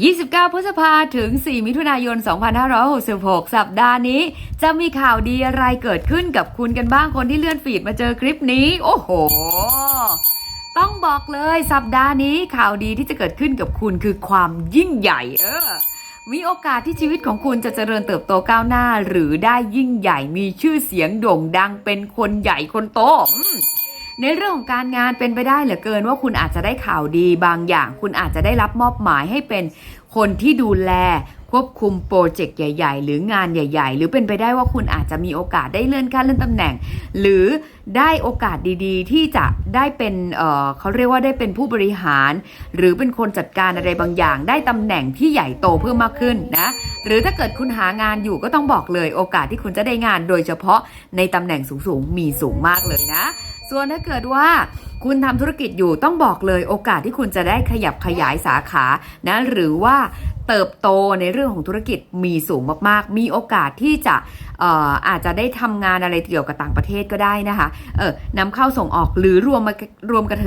29 พฤษภาถึง 4 มิถุนายน 2566 สัปดาห์นี้ จะมีข่าวดีอะไรเกิดขึ้นกับคุณกันบ้างคนที่เลื่อนฟีดมาเจอคลิปนี้ โอ้โห ต้องบอกเลยสัปดาห์นี้ข่าวดีที่จะเกิดขึ้นกับคุณคือความยิ่งใหญ่ เออมีโอกาสที่ชีวิตของคุณจะเจริญเติบโตก้าวหน้า หรือได้ยิ่งใหญ่มีชื่อเสียงโด่งดังเป็นคนใหญ่คนโต ในเรื่องของการงานเป็นไปได้เหลือเกินว่าคุณอาจจะได้ข่าวดีบางอย่าง คุณอาจจะได้รับมอบหมายให้เป็นคนที่ดูแลควบคุมโปรเจกต์ใหญ่ ๆ หรืองานใหญ่ ๆ หรือเป็นไปได้ว่าคุณอาจจะมีโอกาสได้เลื่อนขั้นเลื่อนตำแหน่ง หรือได้โอกาสดีๆ ที่จะได้เป็นเเขาเรียกว่าได้เป็นผู้บริหาร หรือเป็นคนจัดการอะไรบางอย่าง ได้ตำแหน่งที่ใหญ่โตเพิ่มมากขึ้นนะหรือถ้าเกิดคุณหางานอยู่ก็ต้องบอกเลย โอกาสที่คุณจะได้งานโดยเฉพาะในตำแหน่งสูงๆมีสูงมากเลยนะ ส่วนถ้าเกิดว่า คุณทำธุรกิจอยู่ต้องบอกเลยโอกาสที่คุณจะได้ขยับขยายสาขานะหรือว่าเติบโตในเรื่องของธุรกิจมีสูงมากๆ มีโอกาสที่จะอ่อาจจะได้ทำงานอะไรเกี่ยวกับต่างประเทศก็ได้นะคะเออนำเข้าส่งออกหรือรวมมารวมกระท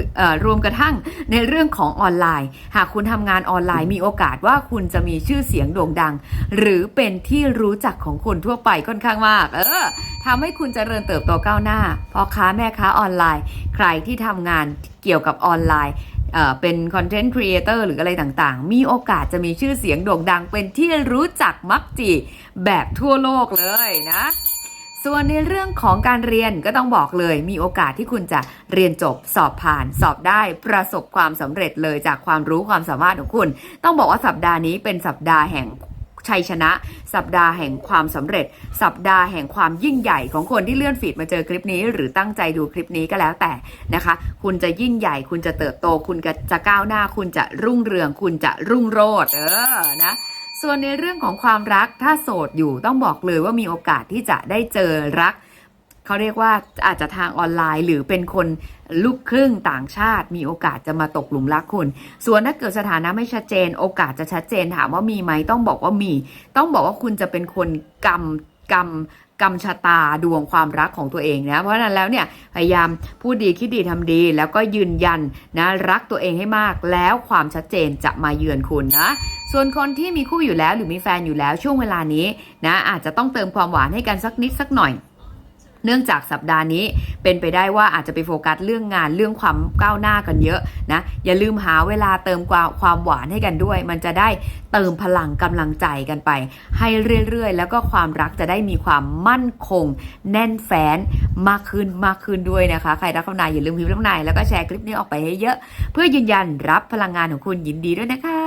รวมกระทั่งในเรื่องของออนไลน์ หากคุณทำงานออนไลน์มีโอกาสว่าคุณจะมีชื่อเสียงโด่งดัง หรือเป็นที่รู้จักของคนทั่วไปค่อนข้างมาก เออทำให้คุณเจริญเติบโตก้าวหน้าพ่อค้าแม่ค้าออนไลน์ ใครที่ทำงานเกี่ยวกับออนไลน์เอ่อเป็นคอนเทนต์ครีเอเตอร์หรืออะไรต่างๆ มีโอกาสจะมีชื่อเสียงโด่งดังเป็นที่รู้จักมักจีแบบทั่วโลกเลยนะ ส่วนในเรื่องของการเรียนก็ต้องบอกเลย มีโอกาสที่คุณจะเรียนจบสอบผ่านสอบได้ประสบความสำเร็จเลยจากความรู้ความสามารถของคุณ ต้องบอกว่าสัปดาห์นี้เป็นสัปดาห์แห่ง ชัยชนะ สัปดาห์แห่งความสำเร็จ สัปดาห์แห่งความยิ่งใหญ่ของคนที่เลื่อนฟีดมาเจอคลิปนี้ หรือตั้งใจดูคลิปนี้ก็แล้วแต่นะคะ คุณจะยิ่งใหญ่ คุณจะเติบโต คุณจะก้าวหน้า คุณจะรุ่งเรือง คุณจะรุ่งโรจน์เออนะส่วนในเรื่องของความรักถ้าโสดอยู่ต้องบอกเลยว่ามีโอกาสที่จะได้เจอรัก เขาเรียกว่าอาจจะทางออนไลน์ หรือเป็นคนลูกครึ่งต่างชาติมีโอกาสจะมาตกหลุมรักคุณ ส่วนถ้าเกิดสถานะไม่ชัดเจน โอกาสจะชัดเจนถามว่ามีไหมต้องบอกว่ามี ต้องบอกว่าคุณจะเป็นคนกำกำกำชะตาดวงความรักของตัวเองนะ เพราะฉะนั้นแล้วเนี่ยพยายามพูดดีคิดดีทำดี แล้วก็ยืนยันนะรักตัวเองให้มาก แล้วความชัดเจนจะมาเยือนคุณนะ ส่วนคนที่มีคู่อยู่แล้วหรือมีแฟนอยู่แล้วช่วงเวลานี้นะอาจจะต้องเติมความหวานให้กันสักนิดสักหน่อย เนื่องจากสัปดาห์นี้เป็นไปได้ว่าอาจจะไปโฟกัสเรื่องงานเรื่องความก้าวหน้ากันเยอะนะอย่าลืมหาเวลาเติมความความหวานให้กันด้วย มันจะได้เติมพลังกำลังใจกันไป ให้เรื่อยๆ แล้วก็ความรักจะได้มีความมั่นคง แน่นแฟ้นมากขึ้นมากขึ้นด้วยนะคะ ใครรักคำนายอย่าลืมพิมพ์คำนายแล้วก็แชร์คลิปนี้ออกไปให้เยอะ เพื่อยืนยันรับพลังงานของคุณยินดีด้วยนะคะ